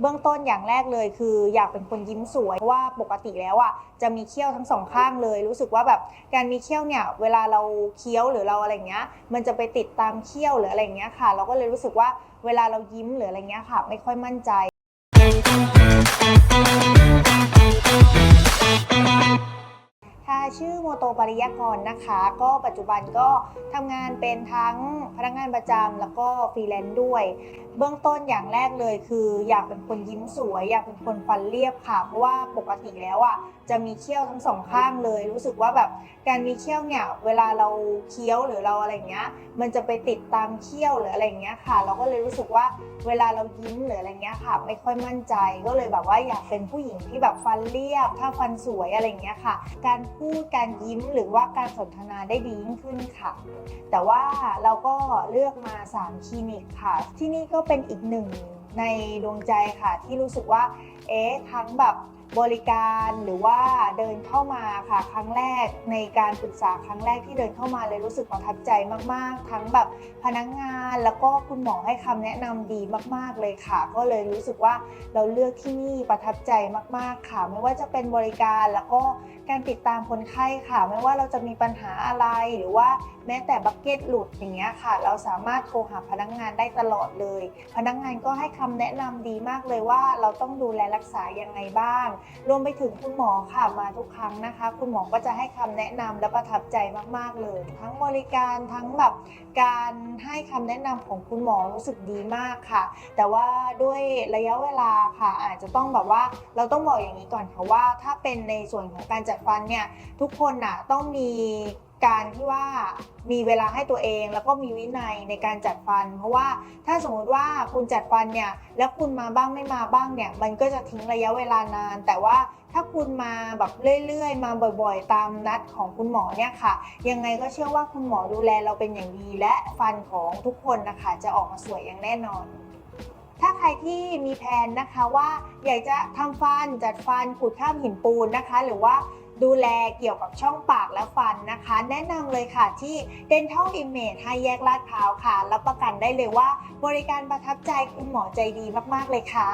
เบื้องต้นอย่างแรกเลย คืออยากเป็นคนยิ้มสวยเพราะว่าปกติแล้วอะจะมีเขี้ยวทั้งสองข้างเลย รู้สึกว่าแบบการมีเขี้ยวเนี่ยเวลาเราเคี้ยวหรือเราอะไรเงี้ย มันจะไปติดตามเขี้ยวหรืออะไรเงี้ยค่ะ เราก็เลยรู้สึกว่าเวลาเรายิ้มหรืออะไรเงี้ยค่ะ ไม่ค่อยมั่นใจ ชื่อโมโตปริยากรนะคะ ก็ปัจจุบันก็ทำงานเป็นทั้งพนักงานประจำแล้วก็ฟรีแลนซ์ด้วย เบื้องต้นอย่างแรกเลยคือ อยากเป็นคนยิ้มสวย อยากเป็นคนฟันเรียบค่ะ เพราะว่าปกติแล้วอะจะมีเขี้ยวทั้งสองข้างเลย รู้สึกว่าแบบการมีเขี้ยวเนี่ยเวลาเราเคี้ยวหรือเราอะไรเงี้ย มันจะไปติดตามเขี้ยวหรืออะไรเงี้ยค่ะ เราก็เลยรู้สึกว่าเวลาเรายิ้มหรืออะไรเงี้ยค่ะ ไม่ค่อยมั่นใจก็เลยแบบว่าอยากเป็นผู้หญิงที่แบบฟันเรียบ ถ้าฟันสวยอะไรเงี้ยค่ะ การพูดูดการยิ้มหรือว่าการสนทนาได้ดียิ่งขึ้นค่ะ แต่ว่าเราก็เลือกมา 3 คลินิกค่ะ ที่นี่ก็เป็นอีกหนึ่งในดวงใจค่ะ ที่รู้สึกว่า เอ๊ะทั้งแบบ บริการหรือว่าเดินเข้ามาค่ะ ครั้งแรกในการปรึกษาครั้งแรกที่เดินเข้ามาเลยรู้สึกประทับใจมากๆ ทั้งแบบพนักงานแล้วก็คุณหมอให้คำแนะนำดีมากๆเลยค่ะ ก็เลยรู้สึกว่าเราเลือกที่นี่ประทับใจมากๆค่ะ ไม่ว่าจะเป็นบริการแล้วก็การติดตามคนไข้ค่ะ ไม่ว่าเราจะมีปัญหาอะไรหรือว่า แม้แต่บักเก็ตหลุดอย่างเงี้ยค่ะ เราสามารถโทรหาพนักงานได้ตลอดเลย พนักงานก็ให้คำแนะนำดีมากเลยว่าเราต้องดูแลรักษายังไงบ้าง รวมไปถึงคุณหมอค่ะมาทุกครั้งนะคะ คุณหมอก็จะให้คำแนะนำและประทับใจมากๆเลย ทั้งบริการทั้งแบบการให้คำแนะนำของคุณหมอรู้สึกดีมากค่ะ แต่ว่าด้วยระยะเวลาค่ะ อาจจะต้องแบบว่าเราต้องบอกอย่างนี้ก่อนค่ะว่า ถ้าเป็นในส่วนของการจัดฟันเนี่ยทุกคนน่ะต้องมี การที่ว่ามีเวลาให้ตัวเองแล้วก็มีวินัยในการจัดฟัน เพราะว่าถ้าสมมติว่าคุณจัดฟันเนี่ยแล้วคุณมาบ้างไม่มาบ้างเนี่ยมันก็จะทิ้งระยะเวลานาน แต่ว่าถ้าคุณมาแบบเรื่อยๆ มาบ่อยๆ ตามนัดของคุณหมอเนี่ยค่ะ ยังไงก็เชื่อว่าคุณหมอดูแลเราเป็นอย่างดี และฟันของทุกคนนะคะจะออกมาสวยอย่างแน่นอนถ้าใครที่มีแผนนะคะว่าอยากจะทำฟันจัดฟันขูดข้ามหินปูนนะคะ หรือว่า ดูแลเกี่ยวกับช่องปากและฟันนะคะ แนะนำเลยค่ะที่ Dental Image ให้แยกลาดพร้าวค่ะ รับประกันได้เลยว่า บริการประทับใจคุณหมอใจดีมาก ๆ เลยค่ะ